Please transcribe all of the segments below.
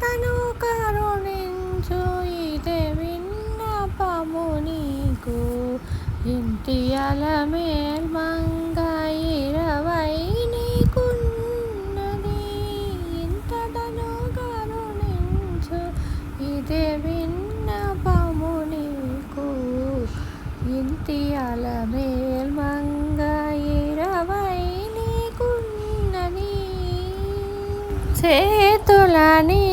ఇంతటను కరుణించు ఇదే విన్నపము నీకు ఇంటి అలమేల్ మంగ ఇరవై నీకున్నది ఇంతటను కరుణించు ఇదే విన్నపము నీకు ఇంటి అలమేల్ మంగ ఇరవై నీకున్నది చేతులని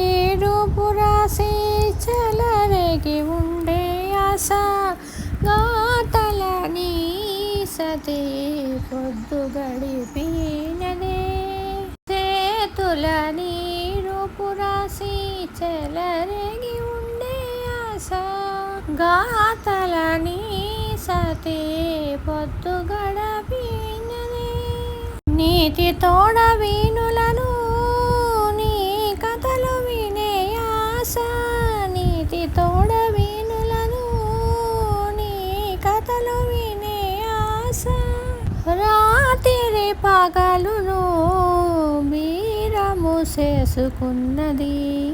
పురాసి చలరగి ఉండే ఆశ గాతల నీ సతి పొద్దు గడిపినదే. చేతుల నీరు పురాసి చెలరేగి ఉండే ఆశ గాతల నీ సతి పొద్దు గడపినదే. నీతి తోడ పగలును మీరము చేసుకున్నది.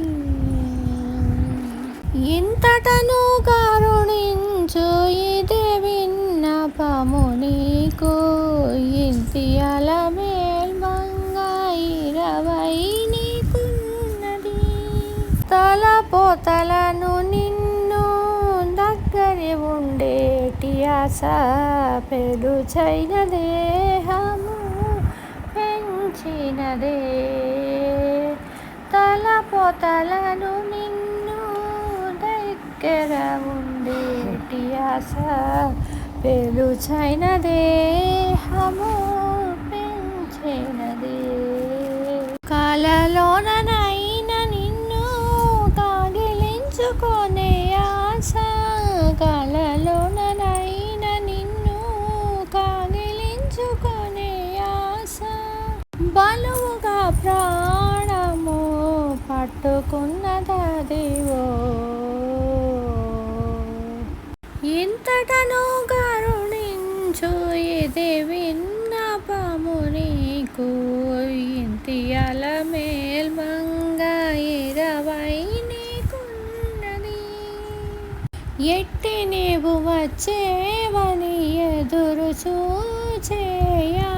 ఇంతటను కరుణించు ఇది విన్నపము నీకు. ఇంటి అలమేల్ మంగ ఇరవై నీకున్నది. తలపోతలను నిన్ను దగ్గరి ఉండేటి ఆశ పెరుచైన దేహము పెంచినదే తలపోతలను నిన్ను దగ్గర ఉండేటి ఆశ పెరుచైన దేహము బలువుగా ప్రాణము పట్టుకున్నదదివో. ఇంతటను కరుణించు ఇది విన్నపము నీకు. ఇంటి అలమేల్ మంగ ఇరవై నీకున్నది. ఎట్టి నీవు వచ్చేవని ఎదురు చూచేయాస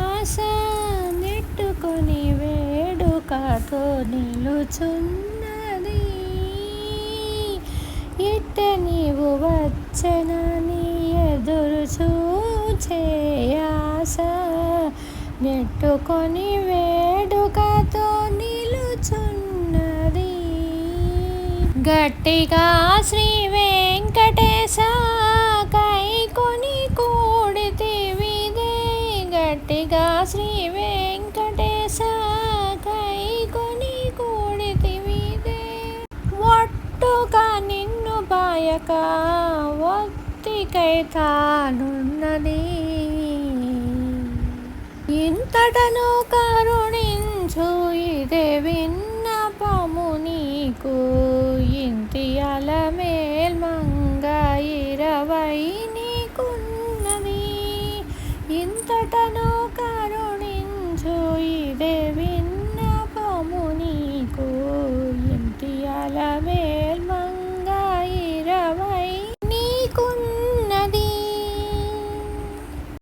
వేడుకతో నిలుచున్నది. ఇట్ట నీవు వచ్చనని ఎదురు చూచేయాస నెట్టుకొని వేడుకతో నిలుచున్నది. గట్టిగా శ్రీ వెంకటేశ కైకొని కూడితివిదే గట్టిగా శ్రీ వెంకటేశ నాయక ఒత్తికై తానున్నది. ఇంతటను కరుణించు ఇదే విన్నపము నీకు. ఇంటి అలమేల్మంగ ఇరవై నీకున్నది. ఇంతటను కరుణించు ఇదే